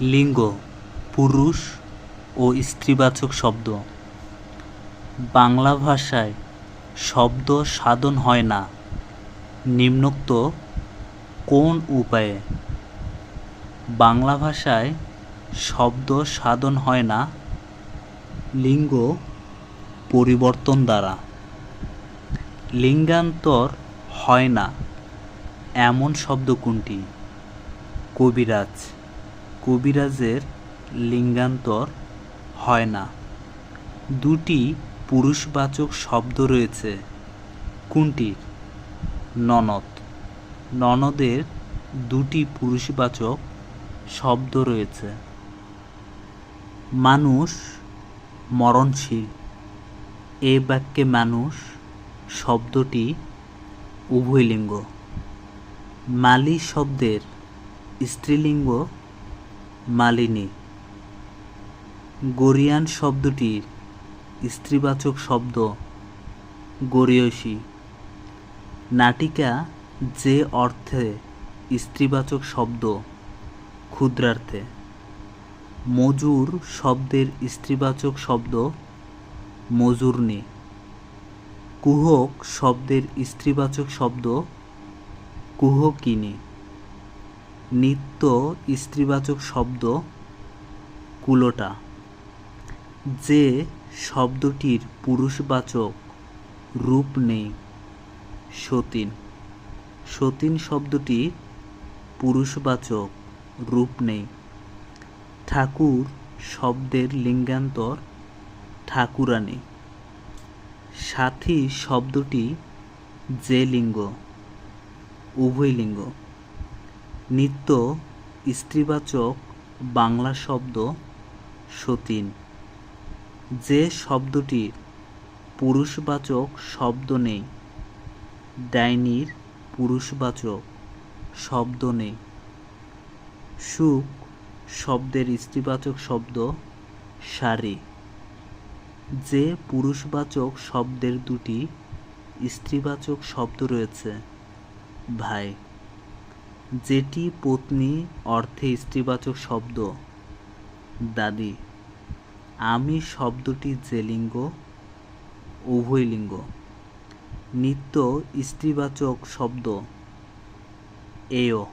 লিঙ্গ, পুরুষ ও স্ত্রীবাচক শব্দ। বাংলা ভাষায় শব্দ সাধন হয় না। নিম্নোক্ত কোন উপায়ে? বাংলা ভাষায় শব্দ সাধন হয় না। লিঙ্গ পরিবর্তন দ্বারা। লিঙ্গান্তর হয় না। এমন শব্দ কোনটি? কবিরাজ। কবিরাজের লিঙ্গান্তর হয় না। দুটি পুরুষবাচক শব্দ রয়েছে। কোনটি? ননদ। ননদের দুটি পুরুষবাচক শব্দ রয়েছে। মানুষ মরণশীল। এ বাক্যে মানুষ শব্দটি উভয়লিঙ্গ। মালি শব্দের স্ত্রীলিঙ্গ মালিনী। গরিয়ান শব্দটির স্ত্রীবাচক শব্দ, গরিয়সী। নাটিকা যে অর্থে স্ত্রীবাচক শব্দ, ক্ষুদ্রার্থে। মজুর শব্দের স্ত্রীবাচক শব্দ, মজুরনি। কুহক শব্দের স্ত্রীবাচক শব্দ, কুহকিনী। নিত্য স্ত্রীবাচক শব্দ কুলোটা, যে শব্দটির পুরুষবাচক রূপ নেই। সতীন সতীন শব্দটির পুরুষবাচক রূপ নেই। ঠাকুর শব্দের লিঙ্গান্তর ঠাকুরানী সাথী শব্দটি যে লিঙ্গ, উভয় লিঙ্গ। নিত্য স্ত্রীবাচক বাংলা শব্দ সতীন। যে শব্দটির পুরুষবাচক শব্দ নেই, ডাইনির পুরুষবাচক শব্দ নেই। সুখ শব্দের স্ত্রীবাচক শব্দ শাড়ি যে পুরুষবাচক শব্দের দুটি স্ত্রীবাচক শব্দ রয়েছে, ভাই। যেটি পত্নী অর্থে স্ত্রীবাচক শব্দ। দাদি, আমি শব্দটি যে লিঙ্গ উভয় লিঙ্গ। নিত্য স্ত্রীবাচক শব্দ। এও।